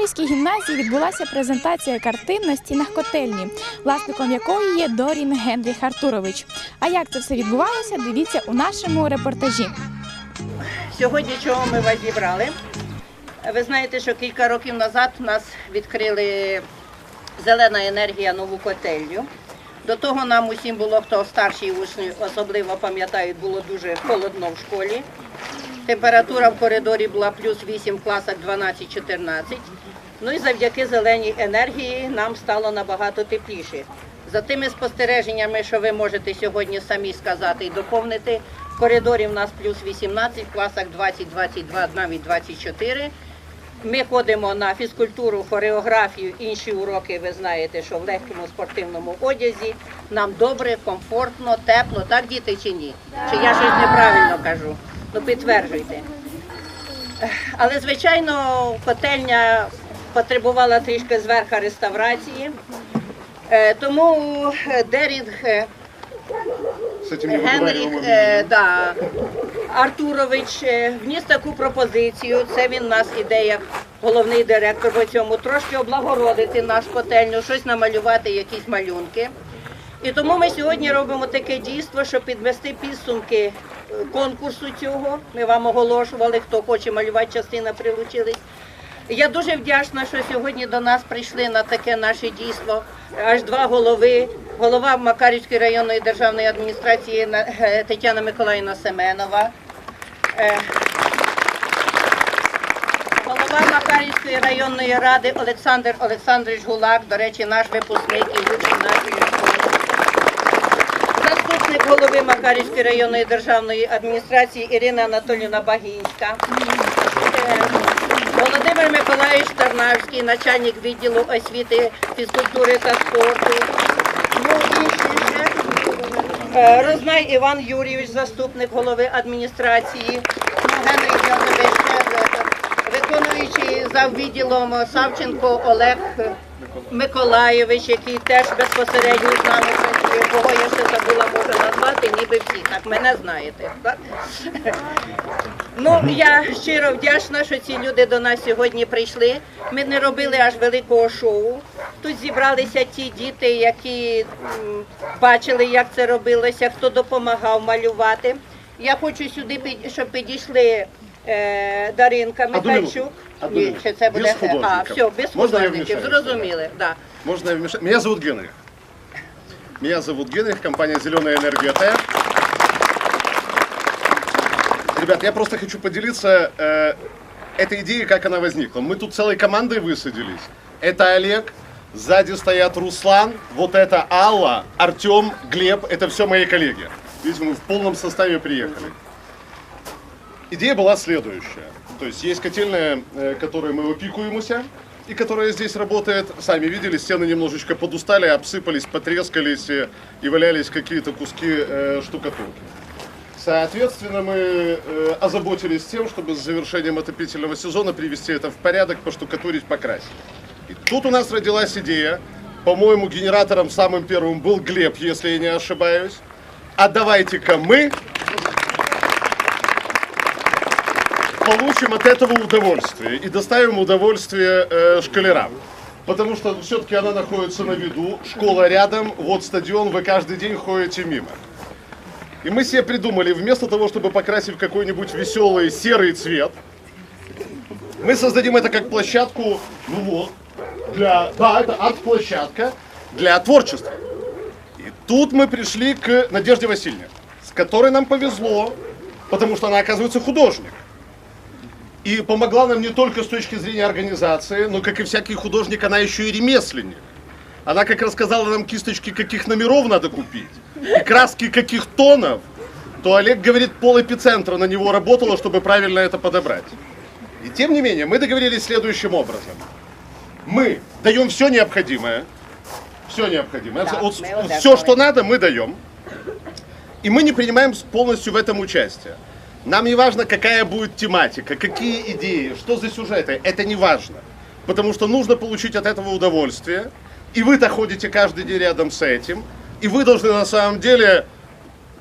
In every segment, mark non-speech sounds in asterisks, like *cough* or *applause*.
Макарівській гімназії відбулася презентація картин на стінах котельні, власником якої є Дорін Генріх Артурович. А як це все відбувалося, дивіться у нашому репортажі. Сьогодні чого ми вас зібрали? Ви знаєте, що кілька років назад у нас відкрили зелена енергія нову котельню. До того нам усім було, хто старші учні особливо пам'ятають, було дуже холодно в школі. Температура в коридорі була плюс 8 в класах 12-14. Ну і завдяки зеленій енергії нам стало набагато тепліше. За тими спостереженнями, що ви можете сьогодні самі сказати і доповнити, в коридорі в нас плюс 18, в класах 20-22, навіть 24. Ми ходимо на фізкультуру, хореографію, інші уроки. Ви знаєте, що в легкому спортивному одязі нам добре, комфортно, тепло, так діти чи ні? Чи я щось неправильно кажу? Ну підтверджуйте. Але звичайно, котельня потребувала трішки зверха реставрації. Е, Тому е, Дерінг е, Генріх да, Артурович вніс таку пропозицію. Це він у нас іде як головний директор по цьому, трошки облагородити наш котельню, щось намалювати, якісь малюнки. І тому ми сьогодні робимо таке дійство, щоб підвести підсумки конкурсу цього. Ми вам оголошували, хто хоче малювати, частина прилучились. Я дуже вдячна, що сьогодні до нас прийшли на таке наше дійство. Аж два голови. Голова Макарівської районної державної адміністрації е, Тетяна Миколаївна Семенова. е, Голова Макарівської районної ради Олександр Олександрович Гулак, до речі, наш випускник і учень нашої голови Макарівської районної державної адміністрації Ірина Анатоліївна Багінська. Е, Володимир Миколаївич Тарнавський, начальник відділу освіти, фізкультури та спорту. Ну. Е, Рознай Іван Юрійович, заступник голови адміністрації. Виконуючий за відділом Савченко Олег Миколаєвич, який теж безпосередньо з нами кого я ще забула можу назвати, ніби всі. Так, мене знаєте. Так? Ну, я щиро вдячна, що ці люди до нас сьогодні прийшли. Ми не робили аж великого шоу. Тут зібралися ті діти, які бачили, як це робилося, хто допомагав малювати. Я хочу сюди, щоб підійшли е, Даринка Михайчук. Ні, чи це Без буде а, все, без Можна художників, зрозуміли. Да. Можно я вмешаюсь? Меня зовут Генрих. Меня зовут Генрих, компания «Зеленая энергия Т». Ребят, я просто хочу поделиться э, этой идеей, как она возникла. Мы тут целой командой высадились. Это Олег, сзади стоят Руслан, вот это Алла, Артем, Глеб, это все мои коллеги. Видите, мы в полном составе приехали. Идея была следующая. То есть есть котельная, э, которой мы опикуемся, и которая здесь работает. Сами видели, стены немножечко подустали, обсыпались, потрескались э, и валялись какие-то куски э, штукатурки. Соответственно, мы э, озаботились тем, чтобы с завершением отопительного сезона привести это в порядок, поштукатурить, покрасить. И тут у нас родилась идея. По-моему, генератором самым первым был Глеб, если я не ошибаюсь. А давайте-ка мы получим от этого удовольствие и доставим удовольствие э, школярам. Потому что все-таки она находится на виду, школа рядом, вот стадион, вы каждый день ходите мимо. И мы себе придумали, вместо того, чтобы покрасить какой-нибудь веселый серый цвет, мы создадим это как площадку, ну вот, для, да, это арт-площадка для творчества. И тут мы пришли к Надежде Васильевне, с которой нам повезло, потому что она, оказывается, художник. И помогла нам не только с точки зрения организации, но, как и всякий художник, она еще и ремесленник. Она как рассказала нам кисточки, каких номеров надо купить, и краски каких тонов, то Олег говорит, пол эпицентра на него работало, чтобы правильно это подобрать. И тем не менее, мы договорились следующим образом. Мы даем все необходимое, все необходимое, Да, Вот все, что надо, мы даем. И мы не принимаем полностью в этом участие. Нам не важно, какая будет тематика, какие идеи, что за сюжеты. Это не важно. Потому что нужно получить от этого удовольствие. И вы-то ходите каждый день рядом с этим. И вы должны на самом деле,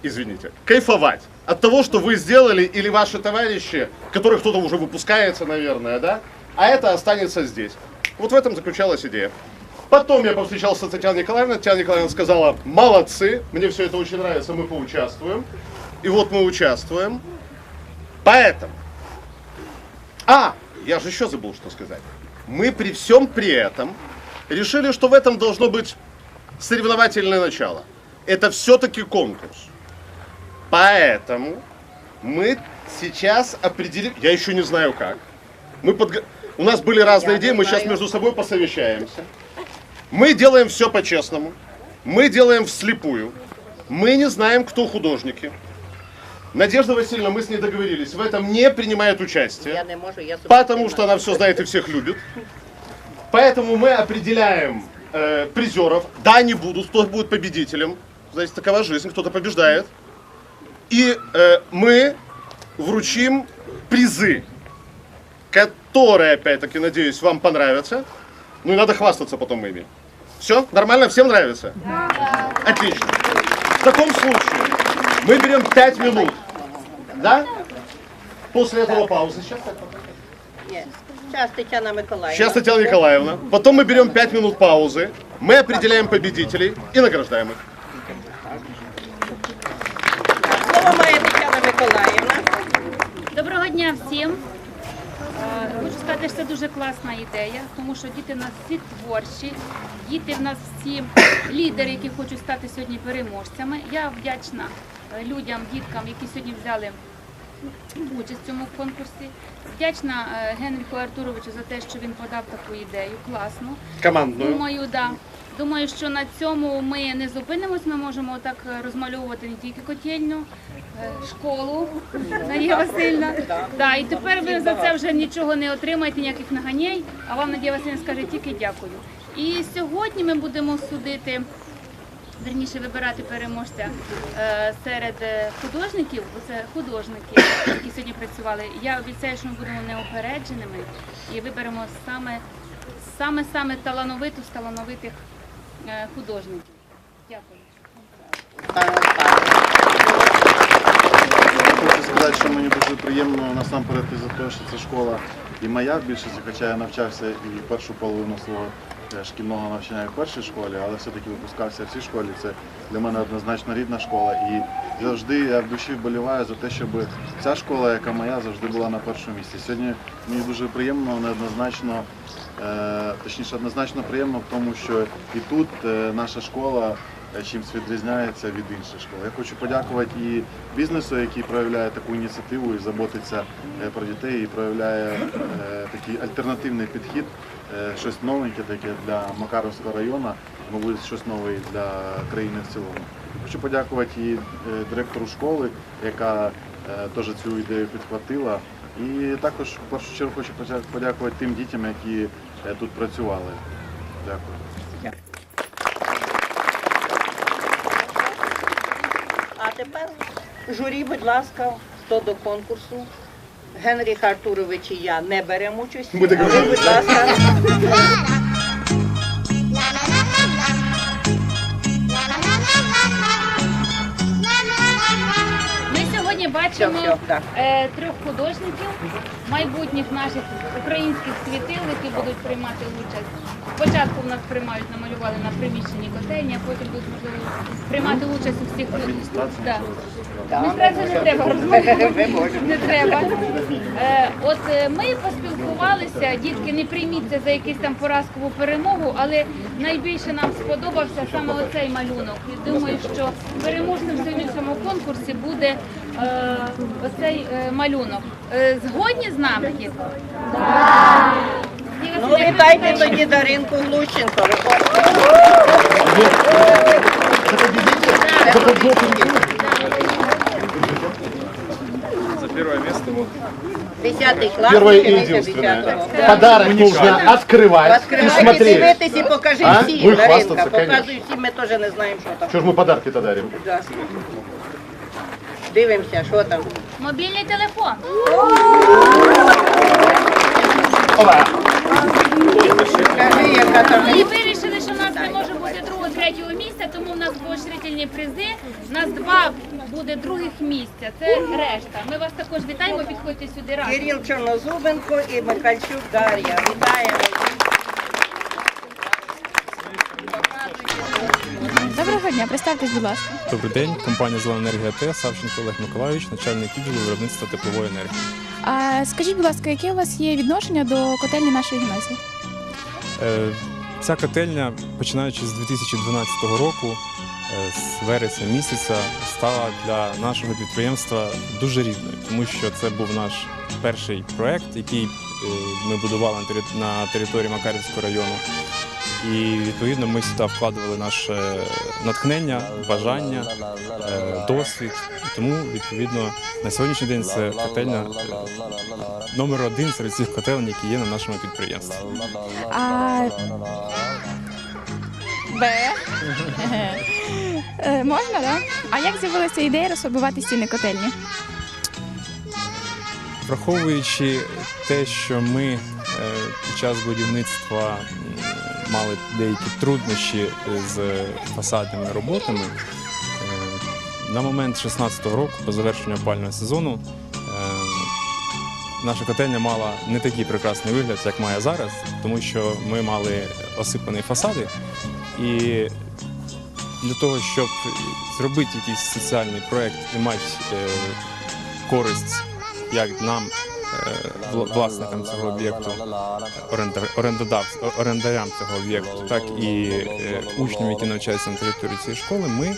извините, кайфовать от того, что вы сделали, или ваши товарищи, которых кто-то уже выпускается, наверное, да, а это останется здесь. Вот в этом заключалась идея. Потом я повстречался с Татьяной Николаевной. Татьяна Николаевна сказала, молодцы, мне все это очень нравится, мы поучаствуем. И вот мы участвуем. Поэтому. А, я же еще забыл, что сказать. Мы при всем при этом решили, что в этом должно быть соревновательное начало. Это все-таки конкурс. Поэтому мы сейчас определим, я еще не знаю как. Мы подго- У нас были разные Я идеи, мы сейчас между собой посовещаемся. Мы делаем все по-честному. Мы делаем вслепую. Мы не знаем, кто художники. Надежда Васильевна, мы с ней договорились, в этом не принимает участие. Я не можу, я Потому что она все знает и всех любит. Поэтому мы определяем э, призеров. Да, они будут, кто будет победителем. Знаете, такова жизнь, кто-то побеждает. И э, мы вручим призы, которые, опять-таки, надеюсь, вам понравятся. Ну и надо хвастаться потом ими. Все? Нормально? Всем нравится? Отлично. В таком случае мы берем 5 минут. Да? После этого паузы. Сейчас Ні. Зараз Тетяна Миколаївна. Сейчас Татьяна Николаевна. Потом мы берем 5 минут паузы. Мы определяем победителей и награждаем их. Слово має Тетяна Миколаївна. Доброго дня всім. Е, Хочу сказати, що це дуже класна ідея, тому що діти в нас всі творчі, діти в нас всі лідери, які хочуть стати сьогодні переможцями. Я вдячна е, людям, діткам, які сьогодні взяли участь в цьому конкурсі. Вдячна е, Генріху Артуровичу за те, що він подав таку ідею. Класну. Командную. Думаю, да. Думаю, що на цьому ми не зупинимось. Ми можемо так розмальовувати не тільки котельню, е, школу *laughs* Надія Васильівна. Да, і тепер ви за це вже нічого не отримаєте, ніяких наганєй, а вам Надія Васильівна скаже тільки дякую. І сьогодні ми будемо судити. Верніше вибирати переможця е, серед е, художників, бо це художники, які сьогодні працювали. Я обіцяю, що ми будемо неупередженими і виберемо саме саме саме талановиту з талановитих е, художників. Дякую. Хочу сказати, що мені дуже приємно насамперед за те, що це школа і моя в більшості, хоча я навчався і першу половину свого е, шкільного навчання в першій школі, але все-таки випускався в цій школі. Це для мене однозначно рідна школа. І завжди я в душі вболіваю за те, щоб ця школа, яка моя, завжди була на першому місці. Сьогодні мені дуже приємно, неоднозначно, е, точніше, однозначно приємно в тому, що і тут е, наша школа е, чимось відрізняється від інших школ. Я хочу подякувати і бізнесу, який проявляє таку ініціативу і заботиться про дітей, і проявляє такий альтернативний підхід, щось новеньке таке для Макаровського району, мабуть, щось нове для країни в цілому. Хочу подякувати і е, директору школи, яка е, теж цю ідею підхватила. І також в першу чергу хочу подякувати тим дітям, які е, тут працювали. Дякую. А тепер журі, будь ласка, хто до конкурсу. Генріх Артурович і я не беремо участь. А ви, будь ласка, Ми сьогодні бачимо так. е, трьох художників, майбутніх наших українських світил, які будуть приймати участь. Спочатку в нас приймають, намалювали на приміщенні котельні, а потім будуть можливо приймати участь у всіх Адміністрація. Да. Адміністрацію не треба розмовляти. Не треба. Е, от е, ми поспілкувалися, дітки, не прийміться за якусь там поразкову перемогу, але найбільше нам сподобався саме оцей малюнок. І думаю, що переможцем сьогодні в цьому конкурсі буде е, оцей е, малюнок. Е, згодні з нами, дітки? Ні, Ну, вітайте тоді Даринку Глущенко. За поджопу. Десятий клас. Первое и единственное. Подарок нужно открывать и смотреть. дивитись і покажи А? всім, Ну і Даринка. хвастаться, Показуй конечно. всім, ми теж не знаємо, що там. Что ж мы подарки-то дарим? Да. Дивимося, що там. Мобільний телефон. Скажи. І вирішили, що в нас не може бути другого, третього місця, тому в нас поощрительні призи. У нас два буде других місця. Це решта. Ми вас також вітаємо. Підходьте сюди разом. Кирил Чорнозубенко і Михальчук Дар'я. Вітаємо. Доброго дня, представтесь, будь ласка. Добрий день, компанія Зелена енергія Т, Савченко Олег Миколайович, начальник відділу виробництва теплової енергії. А скажіть, будь ласка, яке у вас є відношення до котельні нашої гімназії? Е, Ця котельня, починаючи з 2012 року, е, з вересня місяця, стала для нашого підприємства дуже рідною, тому що це був наш перший проект, який е, ми будували на території Макарівського району. І відповідно ми сюди вкладували наше натхнення, бажання, е, досвід. Тому відповідно на сьогоднішній день це котельня е, номер один серед всіх котелень, які є на нашому підприємстві. А... Б. Е, Можна, так? А як з'явилася ідея розфарбувати стіни котельні? Враховуючи те, що ми під час будівництва мали деякі труднощі з фасадними роботами, е, на момент 16-го року, по завершенню опального сезону, е, наша котельня мала не такий прекрасний вигляд, як має зараз, тому що ми мали осипані фасади. І для того, щоб зробити якийсь соціальний проєкт і мати е, користь як нам, власникам цього об'єкту, орендарям цього об'єкту, так і е, учням, які навчаються на території цієї школи, ми,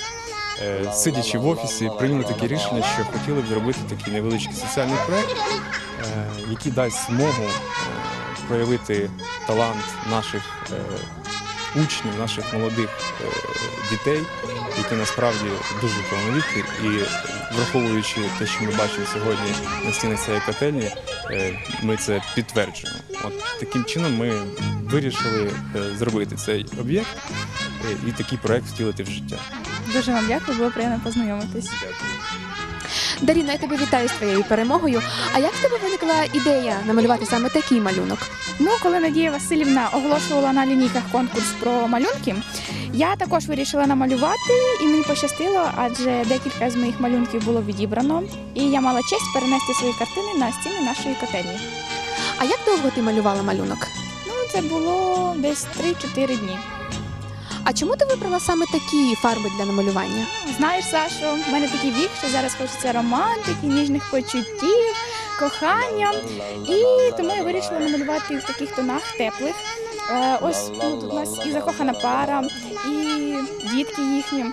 е, сидячи в офісі, прийняли таке рішення, що хотіли б зробити такий невеличкий соціальний проєкт, е, який дасть змогу е, проявити талант наших е, учнів, наших молодих е, дітей, які насправді дуже талановиті, і враховуючи те, що ми бачимо сьогодні на стінах цієї котельні, е, ми це підтверджуємо. От таким чином ми вирішили е, зробити цей об'єкт і такий проект втілити в життя. Дуже вам дякую, було приємно познайомитись. Даріна, я тебе вітаю з твоєю перемогою. А як в тебе виникла ідея намалювати саме такий малюнок? Ну, коли Надія Васильівна оголошувала на лінійках конкурс про малюнки, я також вирішила намалювати, і мені пощастило, адже декілька з моїх малюнків було відібрано, і я мала честь перенести свої картини на стіни нашої котельні. А як довго ти малювала малюнок? Ну, це було десь 3-4 дні. А чому ти вибрала саме такі фарби для намалювання? Знаєш, Сашо, в мене такий вік, що зараз хочеться романтики, ніжних почуттів, кохання. І тому я вирішила намалювати в таких тонах теплих. Е, ось тут у нас і закохана пара, і дітки їхні.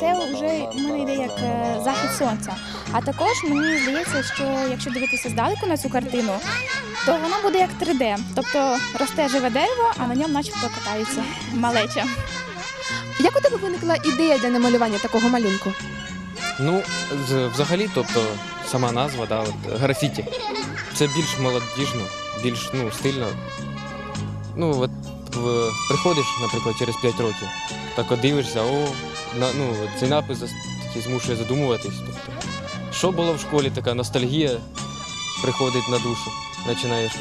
Це вже в мене йде як е, захід сонця. А також мені здається, що якщо дивитися здалеку на цю картину, то вона буде як 3D. Тобто росте живе дерево, а на ньому начебто катається малеча. Як у тебе виникла ідея для намалювання такого малюнку? Ну, взагалі, тобто, сама назва, да, от, графіті. Це більш молодіжно, більш ну, стильно. Ну, от в- приходиш, наприклад, через 5 років, так от дивишся, о, на, ну, цей напис такий змушує задумуватись. Тобто, що було в школі, така ностальгія приходить на душу, починаєш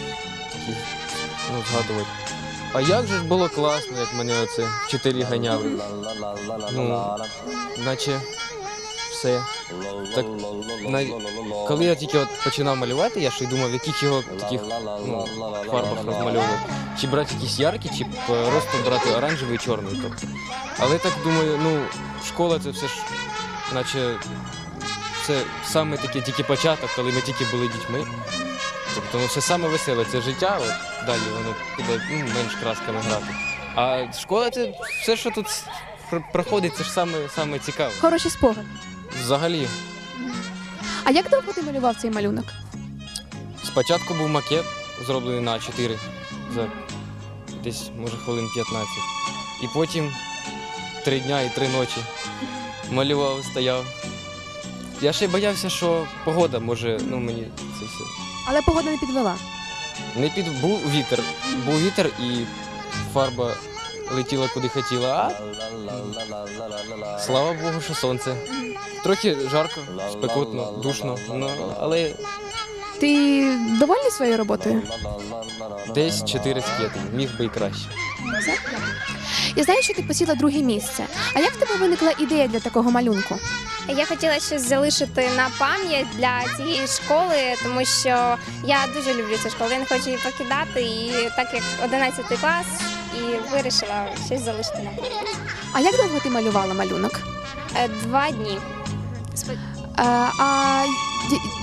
такі, ну, згадувати. А як же ж було класно, як мене оце вчителі ганяли. Ну, наче все. Так, на... Коли я тільки от починав малювати, я ще й думав, в яких його таких ну, фарбах розмальовувати. Чи брати якісь яркі, чи просто брати оранжевий і чорний. Тобто. Але так думаю, ну, школа це все ж, наче це саме таке тільки початок, коли ми тільки були дітьми. Тобто ну, все саме веселе, це життя, от далі воно піде ну, менш красками грати. А школа це все, що тут проходить, це ж саме, саме цікаве. Хороші спогади. Взагалі, А як довго ти малював цей малюнок? спочатку був макет, зроблений на 4 за десь, може, хвилин 15. І потім три дня і три ночі малював, стояв. Я ще й боявся, що погода може, ну мені це все. Але погода не підвела. Не під був вітер. Був вітер і фарба летіла куди хотіла, а слава Богу, що сонце. Трохи жарко, спекотно, душно, ну, але Ти довольний своєю роботою? десь 4 з 5, міг би і краще. Я знаю, що ти посіла друге місце. А як в тебе виникла ідея для такого малюнку? Я хотіла щось залишити на пам'ять для цієї школи, тому що я дуже люблю цю школу. Я не хочу її покидати. І так як 11 клас, і вирішила щось залишити на пам'ять. А як довго ти малювала малюнок? Е, Два дні. Е, а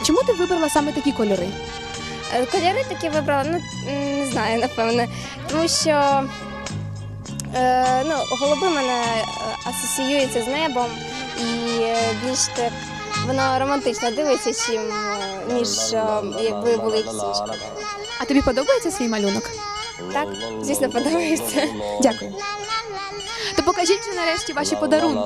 чому ти вибрала саме такі кольори? Е, Кольори такі вибрала, ну не знаю, напевне, тому що е, ну, голуби мене асоціюються з небом і е, більш так воно романтично дивиться, чим е, ніж е, якби були школи. А тобі подобається свій малюнок? Так, звісно, подобається. Дякую. То покажіть вже нарешті ваші подарунки.